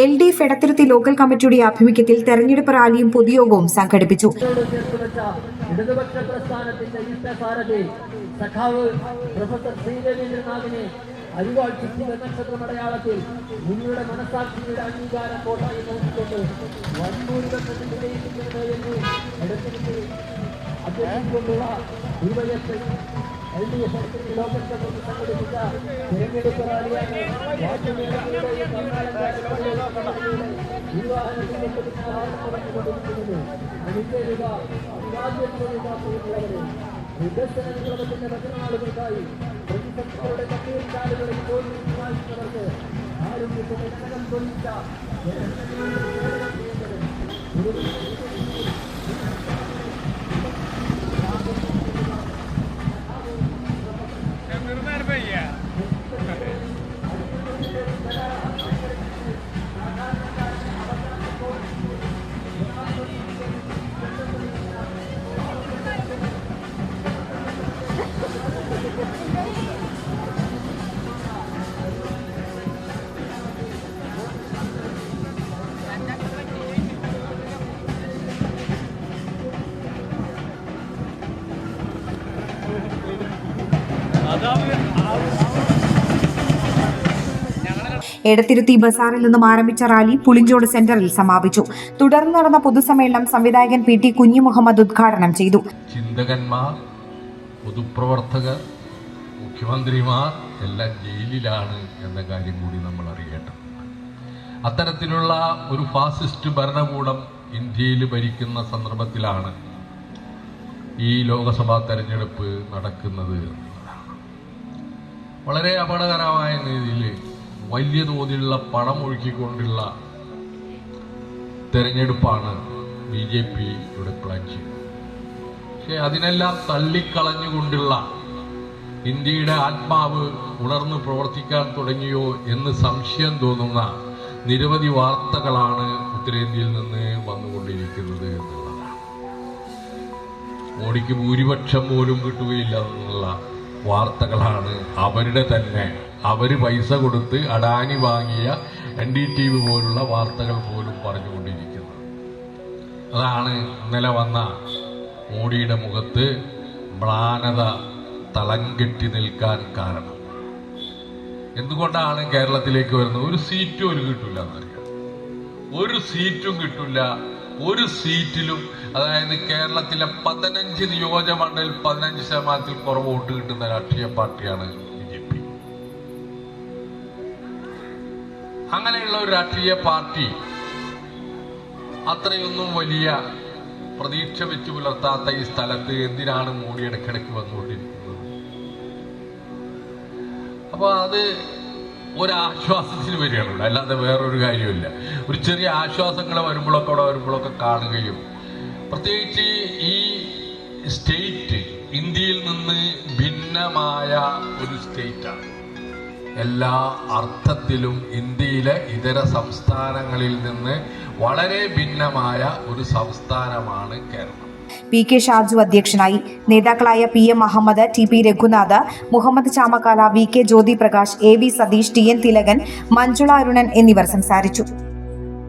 L D F Edathiruthy local കമ്മിറ്റിയുടെ ആഭിമുഖ്യത്തിൽ തെരഞ്ഞെടുപ്പ് റാലിയും പൊതുയോഗവും സംഘടിപ്പിച്ചു. അംഗീകാരം നോക്കിക്കൊണ്ട് L D F local committee സംഘടിപ്പിച്ച തിരഞ്ഞെടുപ്പ് റാലിയാണ് വാക്കുമേളകളുടെയും കർണാടകത്തിന്റെയും വിവാഹത്തിന്റെ നടന്നുകൊണ്ടിരിക്കുന്നത് അനുസരിക അഭിവാദ്യങ്ങളുള്ളവരെ വികസന വിപ്ലവത്തിന്റെ പതിനാളുകൾക്കായി പ്രതിസന്ധികളുടെ കണ്ണീർക്കാലുകളിൽ പോലും സഹായിക്കുന്നവർക്ക് ആരോഗ്യത്തിന്റെ ഘടകം തൊഴിച്ച എടത്തിരുത്തി ബസാറിൽ നിന്നും ആരംഭിച്ച റാലി പുളിഞ്ചോട് സെന്ററിൽ സമാപിച്ചു. തുടർന്ന് നടന്ന പൊതുസമ്മേളനം സംവിധായകൻ പി ടി കുഞ്ഞി മുഹമ്മദ് ഉദ്ഘാടനം ചെയ്തു. ചിന്തകന്മാർ പൊതുപ്രവർത്തകർ മുഖ്യമന്ത്രിമാർ എല്ലാം ജയിലിലാണ് എന്ന കാര്യം കൂടി നമ്മൾ അറിയേണ്ടത് അത്തരത്തിലുള്ള ഒരു ഫാസിസ്റ്റ് ഭരണകൂടം ഇന്ത്യയിൽ ഭരിക്കുന്ന സന്ദർഭത്തിലാണ് ഈ ലോകസഭാ തെരഞ്ഞെടുപ്പ് നടക്കുന്നത്. വളരെ അപകടകരമായ രീതിയിൽ വലിയ തോതിലുള്ള പണം ഒഴുക്കിക്കൊണ്ടുള്ള തെരഞ്ഞെടുപ്പാണ് ബി ജെ പി ഇവിടെ പ്ലാൻ ചെയ്യുന്നത്. പക്ഷെ അതിനെല്ലാം തള്ളിക്കളഞ്ഞുകൊണ്ടുള്ള ഇന്ത്യയുടെ ആത്മാവ് ഉണർന്ന് പ്രവർത്തിക്കാൻ തുടങ്ങിയോ എന്ന് സംശയം തോന്നുന്ന നിരവധി വാർത്തകളാണ് ഉത്തരേന്ത്യയിൽ നിന്ന് വന്നുകൊണ്ടിരിക്കുന്നത് എന്നുള്ളതാണ്. മോഡിക്ക് ഭൂരിപക്ഷം പോലും കിട്ടുകയില്ല എന്നുള്ള വാർത്തകളാണ്. അവരുടെ തന്നെ. അവർ പൈസ കൊടുത്ത് അഡാനി വാങ്ങിയ എൻ ഡി ടി വി പോലുള്ള വാർത്തകൾ പോലും പറഞ്ഞുകൊണ്ടിരിക്കുന്നത് അതാണ് ഇന്നലെ വന്ന മോഡിയുടെ മുഖത്ത് മ്ലാനത തളം കെട്ടി നിൽക്കാൻ കാരണം. എന്തുകൊണ്ടാണ് കേരളത്തിലേക്ക് വരുന്നത്? ഒരു സീറ്റും ഒരു കിട്ടില്ല എന്നറിയാം. ഒരു സീറ്റും കിട്ടില്ല ഒരു സീറ്റിലും അതായത് കേരളത്തിലെ പതിനഞ്ച് നിയോജകമണ്ഡലിൽ പതിനഞ്ച് ശതമാനത്തിൽ കുറവ് വോട്ട് കിട്ടുന്ന രാഷ്ട്രീയ പാർട്ടിയാണ് ബി ജെ പി. അങ്ങനെയുള്ള ഒരു രാഷ്ട്രീയ പാർട്ടി അത്രയൊന്നും വലിയ പ്രതീക്ഷ വെച്ചു പുലർത്താത്ത ഈ സ്ഥലത്ത് എന്തിനാണ് മോഡി ഇടയ്ക്കിടയ്ക്ക് വന്നുകൊണ്ടിരിക്കുന്നത്? അപ്പോൾ അത് ഒരാശ്വാസത്തിന് വരികയുള്ളൂ അല്ലാതെ വേറൊരു കാര്യമില്ല ഒരു ചെറിയ ആശ്വാസങ്ങൾ വരുമ്പോഴൊക്കെ അവിടെ വരുമ്പോഴൊക്കെ കാണുകയും പ്രത്യേകിച്ച് ഈ സ്റ്റേറ്റ് ഇന്ത്യയിൽ നിന്ന് ഭിന്നമായ ഒരു സ്റ്റേറ്റാണ് എല്ലാ അർത്ഥത്തിലും ഇന്ത്യയിലെ ഇതര സംസ്ഥാനങ്ങളിൽ നിന്ന് വളരെ ഭിന്നമായ ഒരു സംസ്ഥാനമാണ് കേരളം. പി കെ ഷാജു അധ്യക്ഷനായി. നേതാക്കളായ P M Ahammed T P Raghunath Muhammad Chamakkala V K Jyothi Prakash A V Satheesh T N Thilakan Manjula Arunan എന്നിവർ സംസാരിച്ചു.